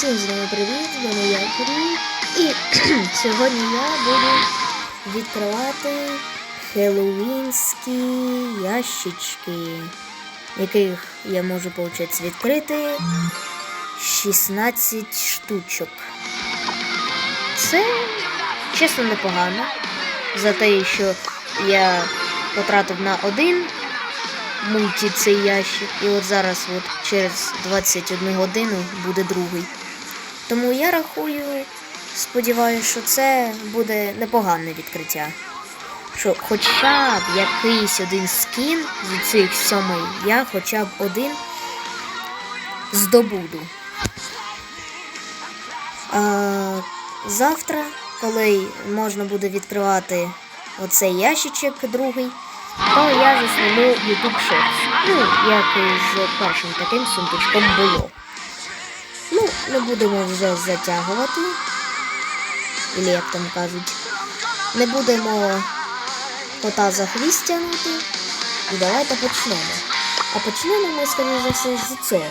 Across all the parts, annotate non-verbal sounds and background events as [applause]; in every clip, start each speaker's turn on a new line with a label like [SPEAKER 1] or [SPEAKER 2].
[SPEAKER 1] Всім знову привіт, з вами я Кирил. І [clears throat] сьогодні я буду відкривати хеллоуінські ящички, яких я можу виходить, відкрити 16 штучок. Це чесно непогано. За те, що я потратив на один мульті цей ящик, і от зараз от через 21 годину буде другий. Тому я рахую, сподіваюся, що це буде непогане відкриття. Що хоча б якийсь один скін з цих сьомий я хоча б один здобуду. А, завтра, коли можна буде відкривати оцей ящичок другий, то я засніму YouTube Shorts. Ну, як і з першим таким сундучком було. Ну, не будемо вже затягувати. Или як там кажуть. Не будемо кота за хвіст тягнути. І давайте почнемо. А почнемо ми, скоріше за все, з цього.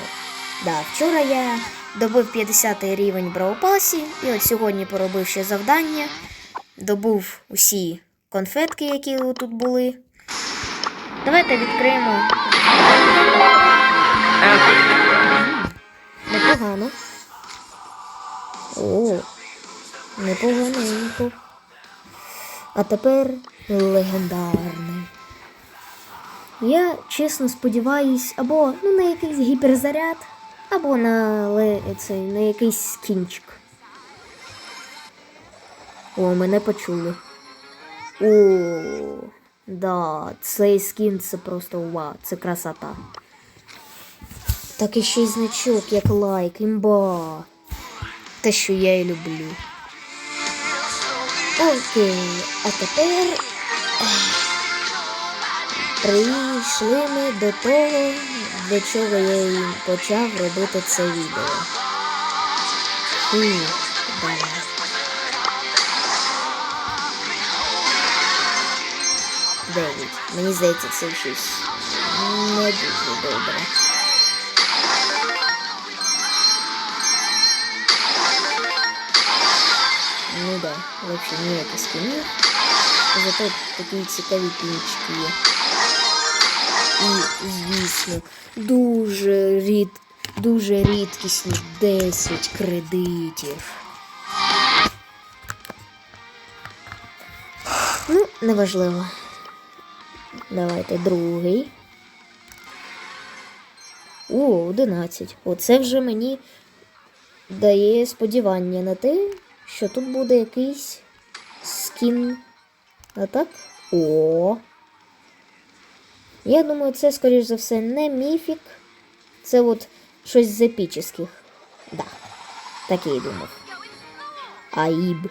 [SPEAKER 1] Да, вчора я добив 50 рівень Браупасі, і от сьогодні поробив ще завдання. Добув усі конфетки, які тут були. Давайте відкриємо. Непогано. О, непоганенько. А тепер легендарний. Я чесно сподіваюсь, або ну, на якийсь гіперзаряд, або на, цей, на якийсь кінчик. О, мене почули. О, да, цей скін це просто вау, це красота. Так і ще й значок, як лайк, імба. Те, що я і люблю. Окей, а тепер прийшли ми до того, для чого я і почав робити це відео. Фу, давай. Дев'ять. Мені здається, це щось не дуже добре. Вообще ніяких скинів. Зато такі цікаві пінчики є. І, звісно, дуже рід, дуже рідкісні 10 кредитів. Ну, неважливо. Давайте другий. О, 11. Оце вже мені дає сподівання на те, що тут буде якийсь скін. А так? О. Я думаю, це, скоріш за все, не міфік. Це от щось з епічних. Да. Так я і думав. Аїб.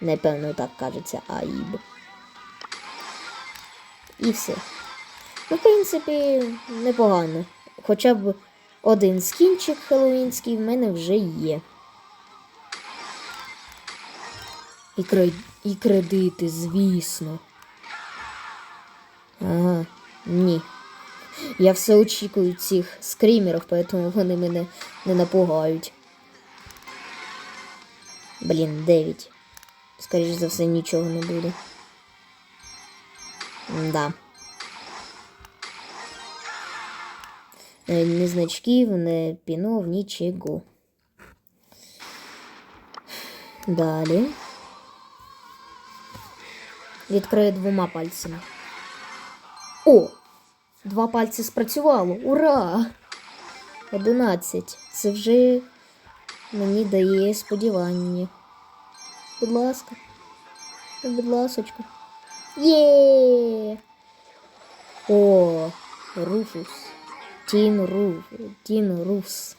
[SPEAKER 1] Напевно, так кажеться Аїб. І все. Ну, в принципі, непогано. Хоча б один скінчик хеллоуінський в мене вже є. І, кре... і кредити, звісно. Ага, ні. Я все очікую цих скрімерів, тому вони мене не напугають. Блін, 9. Скоріше за все, нічого не буде. Да. Е, Ні значків, не пінов, нічого. Далі. Відкрию двома пальцями. О! Два пальці спрацювало. Ура! 11. Це вже мені дає сподівання. Будь ласка. Будь ласочка. Є. О, Руфус. Тін Руф. Тін Рус.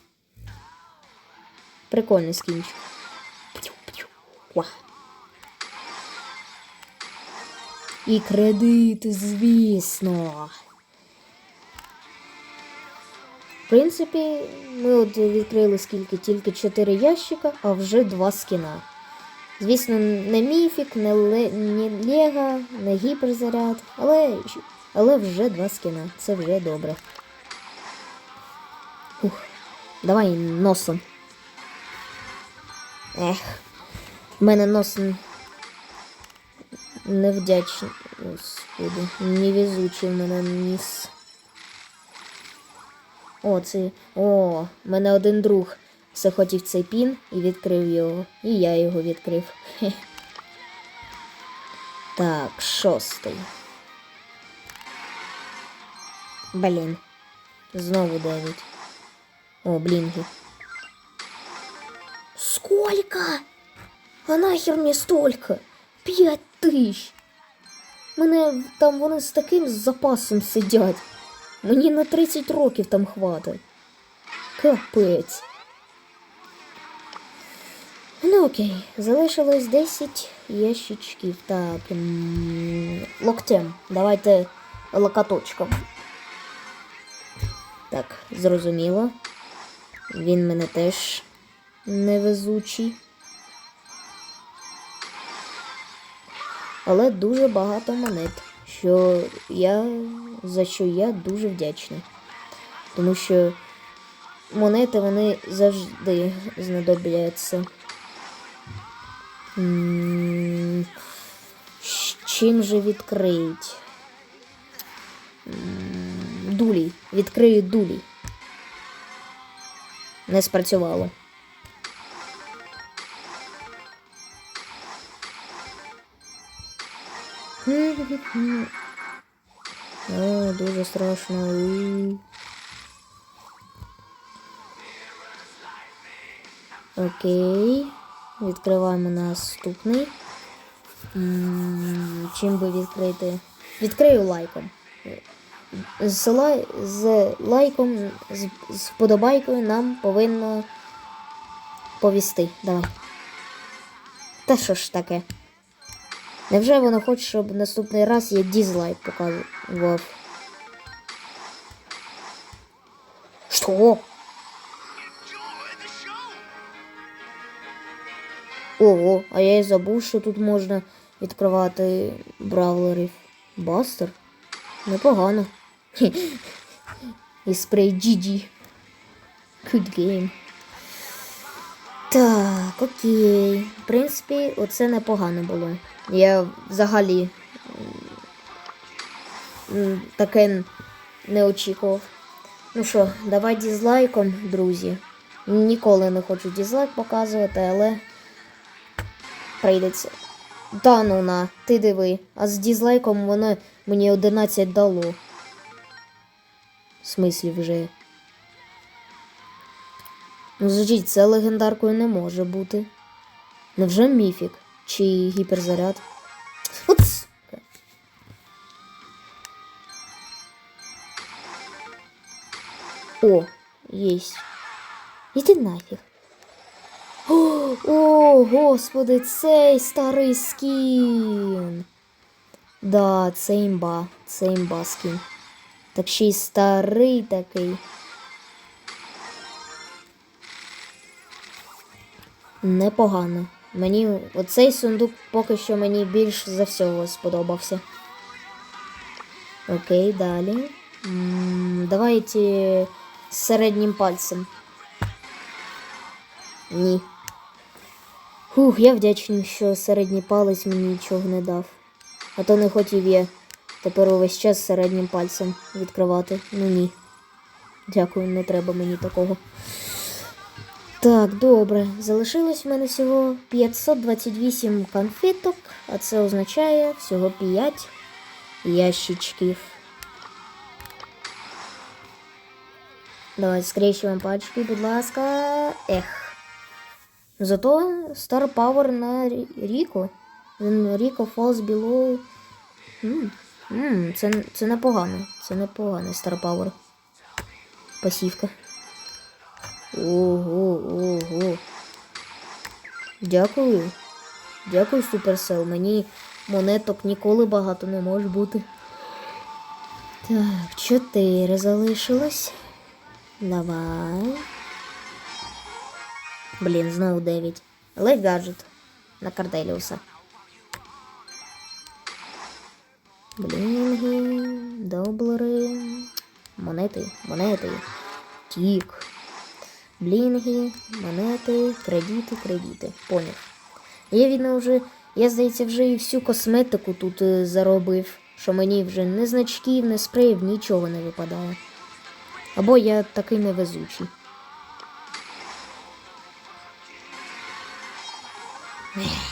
[SPEAKER 1] Прикольний скінчик. П'ю-п'ю. І кредити, звісно. В принципі, ми от відкрили скільки тільки 4 ящика, а вже 2 скіна. Звісно, не міфік, не, ле, не Лего, не гіперзаряд, але, але вже 2 скіна. Це вже добре. Ух, давай носом. Ех. В мене нос н- невдячний. Господи, невезучий мене ніс. О, це. О, мене один друг захотів цей пін і відкрив його. І я його відкрив. Хе. Так, шостий. Блін. Знову дев'ять. О, блінги. Сколько? А нахер мені столько? П'ять тисяч. Мене там вони з таким запасом сидять. Мені на 30 років там хватить. Капець. Ну окей, залишилось 10 ящичків. Так. Локтем. Давайте локоточком. Так, зрозуміло. Він мене теж невезучий. Але дуже багато монет, що я, за що я дуже вдячний. Тому що монети вони завжди знадобляться. Чим же відкриють? Дулі. Відкрию дулі. Не спрацювало. О, дуже страшно. Окей. Відкриваємо наступний. Чим би відкрити? Відкрию лайком. З, лай... з лайком, з, з вподобайкою нам повинно повісти. Давай. Та що ж таке? Невже воно хоче, щоб наступний раз я дізлайк показував? Що? Ого, а я й забув, що тут можна відкривати бравлерів. Бастер? Непогано. І спрей GG. Good game. Так, окей. В принципі, оце непогано було. Я взагалі таке не очікував. Ну що, давай дізлайком, друзі. Ніколи не хочу дізлайк показувати, але прийдеться. Та ну на, ти диви. А з дізлайком воно мені 11 дало. В смислі вже. Ну, звучить, це легендаркою не може бути. Невже міфік? Чи гіперзаряд? Сука. О, єсть. Іди нафіг. О, о, господи, цей старий скін. Да, це імба, це імба скін. Так ще й старий такий. Непогано. Мені оцей сундук поки що мені більш за всього сподобався. Окей, далі. М, Давайте з середнім пальцем. Ні. Хух, я вдячний, що середній палець мені нічого не дав. А то не хотів я тепер увесь час середнім пальцем відкривати. Ну ні. Дякую, не треба мені такого. Так, добре. Залишилось в мене всього 528 конфеток, а це означає всього 5 ящичків. Давай скрещуємо пачки, будь ласка. Ех. Зато Star Power на Ріко. Ріко Falls Below. М, це, це непогано. Це непогано Star Power. Пасівка. Ого, ого. Дякую. Дякую, Supercell. Мені монеток ніколи багато не може бути. Так, чотири залишилось. Давай. Блін, знову дев'ять. Але гаджет на Карделіуса. Блінги, доблери, монети, монети, тік. Блінги, монети, кредити, кредити. Поняв. Я видно вже, я здається, вже і всю косметику тут е, заробив, що мені вже не значків, не спреїв, нічого не випадає. Або я такий невезучий.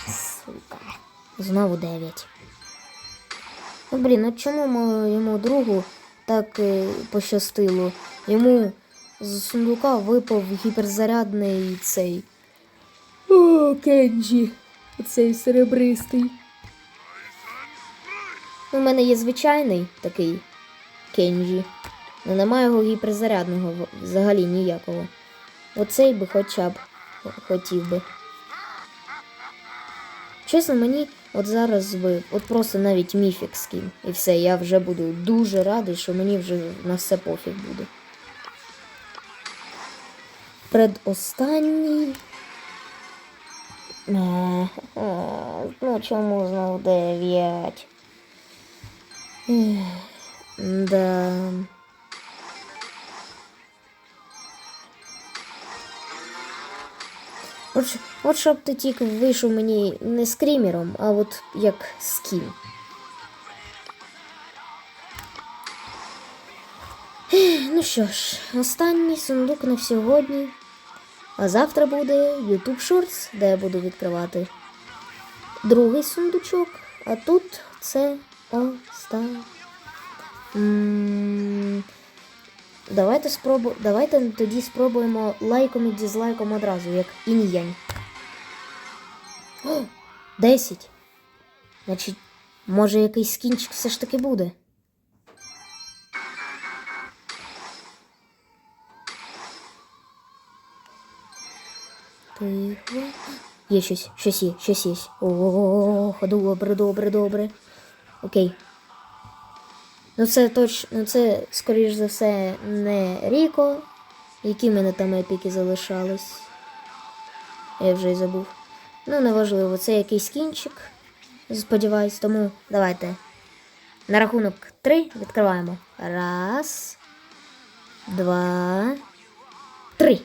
[SPEAKER 1] Сука. Знову дев'ять. Ну, блін, ну чому моєму другу так е, пощастило? Йому з сундука випав гіперзарядний цей. О, Кенджі. Цей серебристий. У мене є звичайний такий Кенджі. Ну немає його гіперзарядного взагалі ніякого. Оцей би хоча б хотів би. Чесно, мені от зараз би, от просто навіть міфік скін. І все, я вже буду дуже радий, що мені вже на все пофіг буде. Предостанній. Е, е, Ну, чому знову 9? Да. От, от щоб ти тільки вийшов мені не скрімером, а от як скін. Ну що ж, останній сундук на сьогодні. А завтра буде YouTube Shorts, де я буду відкривати другий сундучок. А тут це останній. Давайте спробу... Давайте тоді спробуємо лайком і дізлайком одразу, як інь-янь. О, 10. Значить, може якийсь скінчик все ж таки буде. Тихо. Є щось, щось є, щось є. О, добре, добре, добре. Окей. Ну це точно, ну це, скоріш за все, не Ріко. Які мене там епіки залишались? Я вже й забув. Ну, неважливо, це якийсь кінчик. Сподіваюсь, тому давайте. На рахунок три відкриваємо. Раз. Два. Три.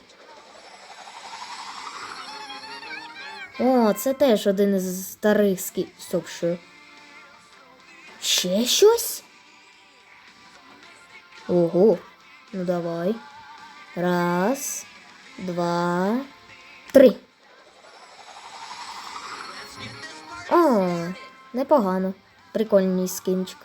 [SPEAKER 1] О, це теж один із старих що? Ще щось? Ого. Ну давай. Раз, два, три. О, непогано. Прикольний скинчик.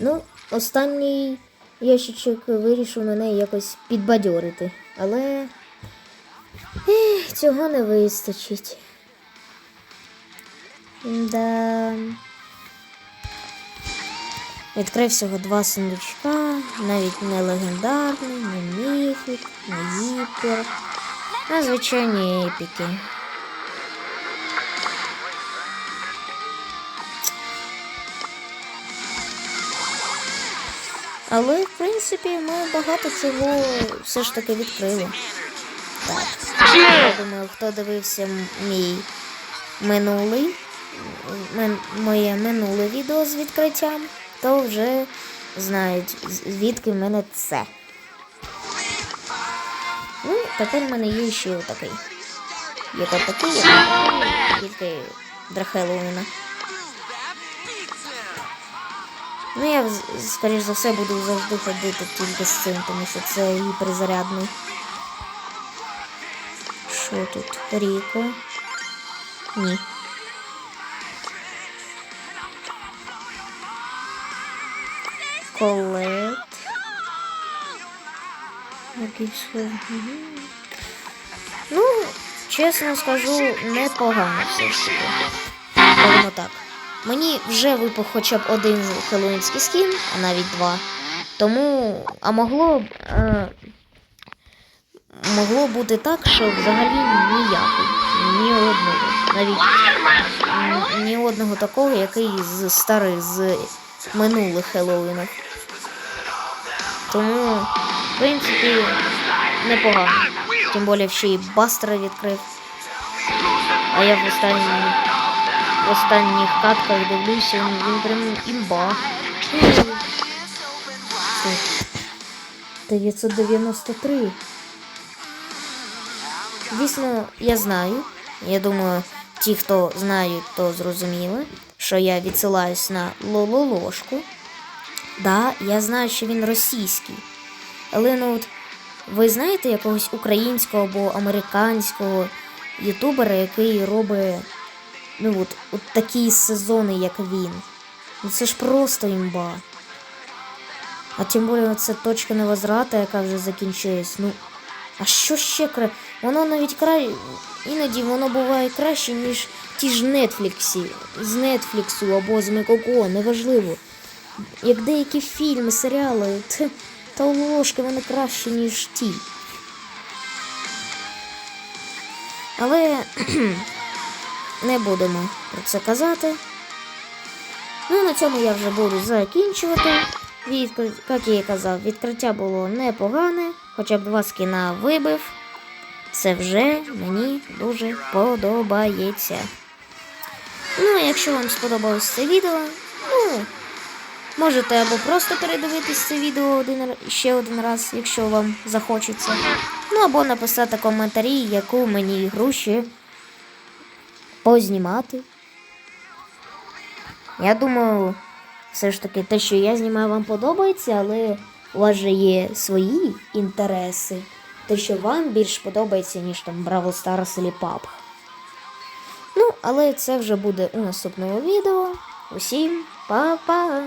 [SPEAKER 1] Ну, останній ящичок вирішив мене якось підбадьорити, але ех, цього не вистачить. Да. Відкрив всього два сундучка, навіть не легендарний, не міфік, не гіпер, а звичайні епіки. Але, в принципі, ми багато чого все ж таки відкрили. Так. Я думаю, хто дивився мій минулий, мен- моє минуле відео з відкриттям, то вже знають, звідки в мене це. Ну, тепер в мене є ще отакий. Є отакий, тільки для Ну, я скоріш за все буду завжди ходити тільки з цим, тому що це гіперзарядний. Що тут? Ріко? Ні. Колет. Якийсь. Ну, чесно скажу, непогано все ж таки. Скажімо так. Мені вже випав хоча б один хеллоуінський скін, а навіть два. Тому, а могло. Е, могло бути так, що взагалі ніякий. Ні одного. Навіть ні одного такого, який з старих, з минулих Хеллоуінів. Тому, в принципі, непогано. Тим більше ще і Бастера відкрив. А я в останній, в останніх катках дивлюся, він, прям імба. 993. Дійсно, я знаю. Я думаю, ті, хто знають, то зрозуміли, що я відсилаюсь на лололошку. Да, я знаю, що він російський. Але ну от ви знаєте якогось українського або американського ютубера, який робить ну от, от такі сезони, як він. Ну це ж просто імба. А тим більше це точка невозврата, яка вже закінчилась. Ну, а що ще кра... Воно навіть край... Іноді воно буває краще, ніж ті ж Нетфліксі, з Нетфліксу або з Мекоко, неважливо. Як деякі фільми, серіали, т... та ложки вони краще, ніж ті. Але не будемо про це казати. Ну, на цьому я вже буду закінчувати. Відкр... Як я і казав, відкриття було непогане, хоча б два скіна вибив. Це вже мені дуже подобається. Ну, а якщо вам сподобалось це відео, ну, можете або просто передивитись це відео один, ще один раз, якщо вам захочеться. Ну, або написати коментарі, яку мені ігру ще познімати. Я думаю, все ж таки те, що я знімаю, вам подобається, але у вас же є свої інтереси. Те, що вам більш подобається, ніж там Бравл Старс або PUBG. Ну, але це вже буде у наступному відео. Усім па-па!